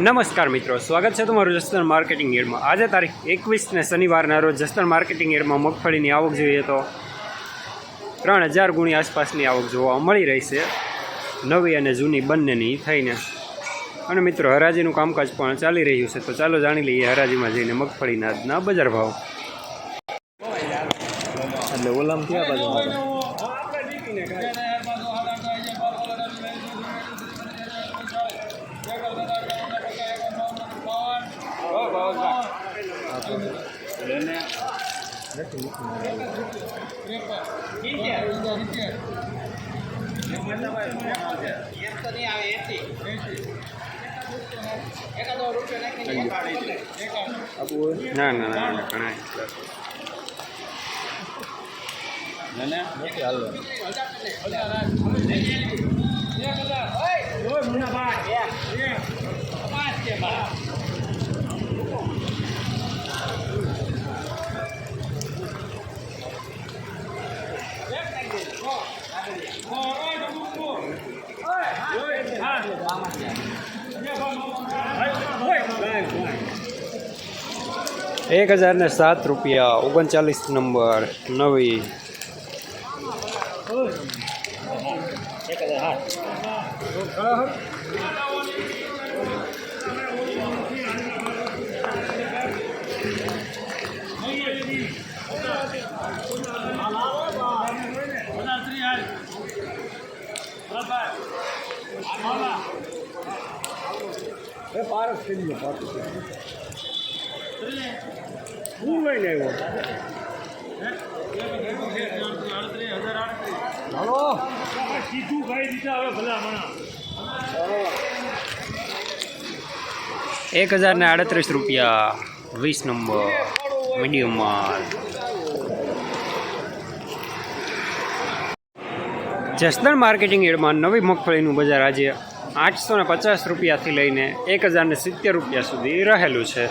નમસ્કાર મિત્રો, સ્વાગત છે તમારું જસદણ માર્કેટિંગ એડમાં. આજે તારીખ એકવીસને શનિવારના રોજ જસદણ માર્કેટિંગ એડમાં મગફળીની આવક જોઈએ તો ત્રણ હજાર ગુણી આસપાસની આવક જોવા મળી રહી છે, નવી અને જૂની બંનેની થઈને. અને મિત્રો, હરાજીનું કામકાજ પણ ચાલી રહ્યું છે, તો ચાલો જાણી લઈએ હરાજીમાં જઈને મગફળીના આજના બજાર ભાવ. એટલે ઓલામ ક્યાં ના ના ના ના ઘણા નથી હાલો એક હજાર ને સાત રૂપિયા ઓગણચાલીસ નંબર નવી. હા એ પારસ થઈ ગયો પારસ હું લઈને આવ્યો? હલો. સીધું ખાઈ દીધા હવે ભલા મણા. એક હજાર ને આડત્રીસ રૂપિયા વીસ નંબર મીડિયમ માલ. જસદણ માર્કેટિંગ એડમાં નવી મગફળીનું બજાર આજે આઠસો પચાસ રૂપિયાથી લઈને એક હજાર ને સિત્તેર રૂપિયા સુધી રહેલું છે.